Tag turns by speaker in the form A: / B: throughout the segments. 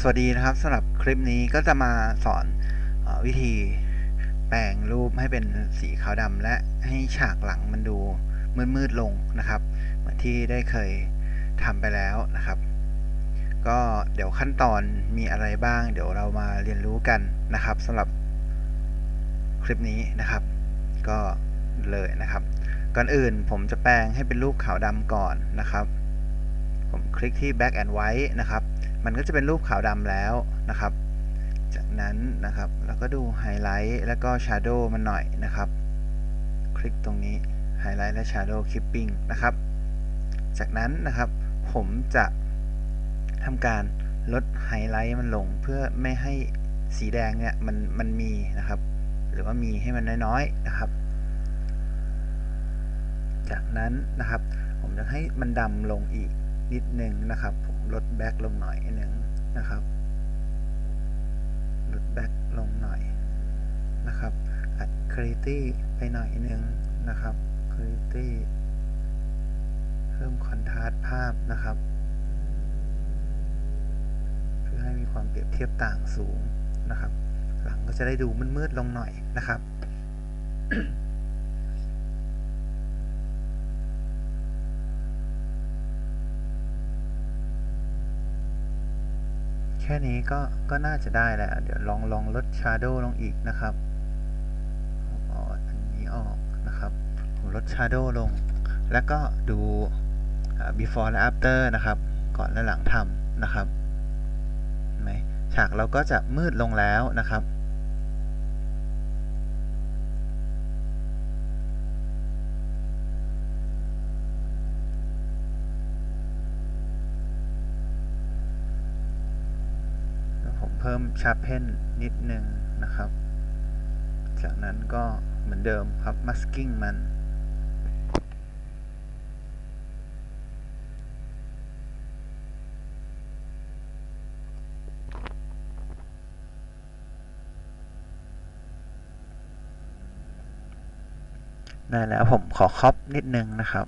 A: สวัสดีนะครับสำหรับคลิปนี้ก็จะมาสอนออวิธีแปลงรูปให้เป็นสีขาวดำและให้ฉากหลังมันดูมืดๆลงนะครับ เหมือนที่ได้เคยทำไปแล้วนะครับ ก็เดี๋ยวขั้นตอนมีอะไรบ้าง เดี๋ยวเรามาเรียนรู้กันนะครับสำหรับคลิปนี้นะครับ ก็เลยนะครับ ก่อนอื่นผมจะแปลงให้เป็นรูปขาวดำก่อนนะครับ ผมคลิกที่ back and white นะครับ มันก็จะเป็นรูปขาวดำแล้วนะครับ จากนั้นนะครับเราก็ดูไฮไลท์แล้วก็ Shadow มันหน่อยนะครับ คลิกตรงนี้ไฮไลท์และ Shadow Keeping นะครับ จากนั้นนะครับผมจะทำการลดไฮไลท์มันลงเพื่อไม่ให้สีแดงเนี่ยมันมันมีนะครับ หรือว่ามีให้มันน้อยๆนะครับ จากนั้นนะครับ ผมจะให้มันดำลงอีก นิดหนึ่งนะครับผมลดแบ็กลงหน่อยหนึ่งนะครับลดแบ็กลงหน่อยนะครับอัด clarity ไปหน่อยหนึ่งนะครับ clarity เพิ่มคอนทราสต์ภาพนะครับเพื่อให้มีความเปรียบเทียบต่างสูงนะครับ หลังก็จะได้ดูมืดๆลงหน่อยนะครับ แค่นี้ก็ก็น่าจะได้แล้ว เดี๋ยวลองลองลดชาร์โดลงอีกนะครับอออันนี้ออกนะครับ ผมลดชาร์โดลง แล้วก็ดู before และ after นะครับ ก่อนและหลังทำนะครับเห็นไหมฉากเราก็จะมืดลงแล้วนะครับ พิ่มชาร์เพนนิดนึงนะครับ จากนั้นก็เหมือนเดิมครับ masking มันได้แล้วผมขอครอปนิดนึงนะครับ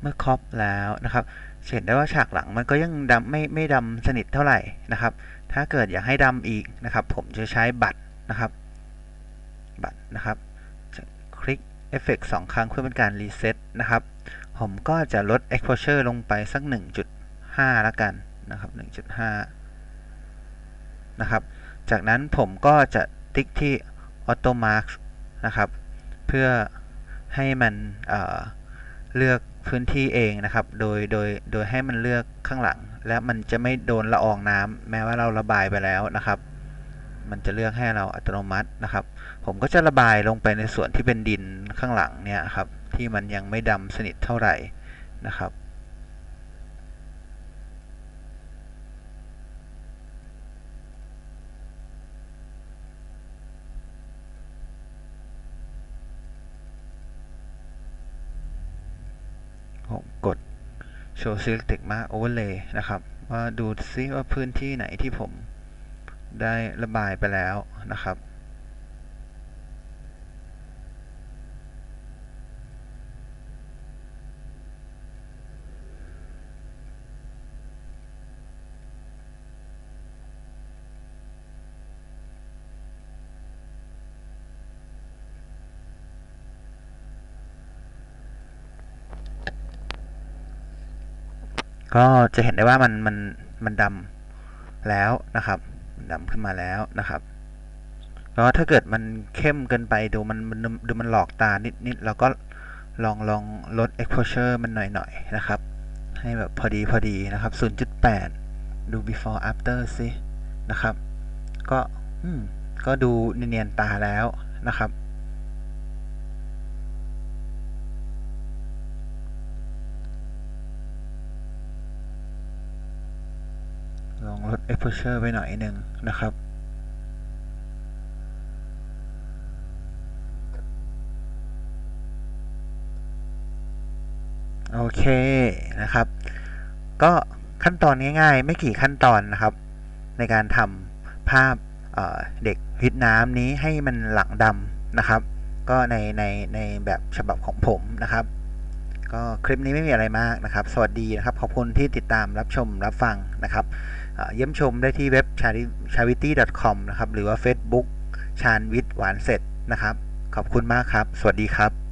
A: เมื่อครอปแล้วนะครับเห็นได้ว่าฉากหลังมันก็ยังดำไม่ไม่ดำสนิทเท่าไหร่นะครับ ถ้าเกิดอยากให้ดำอีกนะครับ ผมจะใช้บัตรนะครับ บัตรนะครับจะคลิกเอฟเฟกสองครั้งเพื่อเป็นการรีเซ็ตนะครับ ผมก็จะลด exposure ลงไปสัก 1.5ละกันนะครับ 1.5 นะครับ จากนั้นผมก็จะติ๊กที่ auto mark นะครับ เพื่อให้มันเเลือก พื้นที่เองนะครับ โดยโดยโดยให้มันเลือกข้างหลัง และมันจะไม่โดนละอองน้ำแม้ว่าเราระบายไปแล้วนะครับ มันจะเลือกให้เราอัตโนมัตินะครับ ผมก็จะระบายลงไปในส่วนที่เป็นดินข้างหลังเนี่ยครับที่มันยังไม่ดำสนิทเท่าไหร่นะครับ ผมกด show selected mark overlay นะครับว่าดูซิว่าพื้นที่ไหนที่ผมได้ระบายไปแล้วนะครับ ก็จะเห็นได้ว่ามันมันมันดำแล้วนะครับดำขึ้นมาแล้วนะครับก็ถ้าเกิดมันเข้มเกินไปดูมันมันดูมันหลอกตานิดนิดเราก็ลองลองลด exposure มันหน่อยหน่อยนะครับ ให้แบบพอดีพอดีนะครับ 0.8 ดู before after สินะครับ ก็อืมก็ดูเนียนๆตาแล้วนะครับ ลด exposure ไปหน่อยหนึ่งนะครับโอเคนะครับ ก็ขั้นตอนง่ายๆ ไม่กี่ขั้นตอนนะครับ ในการทำภาพเเด็กวิทน้ำนี้ให้มันหลังดำนะครับ ก็ในในในแบบฉบับของผมนะครับ ก็คลิปนี้ไม่มีอะไรมากนะครับ สวัสดีนะครับ ขอบคุณที่ติดตามรับชมรับฟังนะครับ เยี่ยมชมได้ที่เว็บ charity.com นะครับ หรือว่า Facebook ชานวิทย์หวานเสร็จนะครับ ขอบคุณมากครับ สวัสดีครับ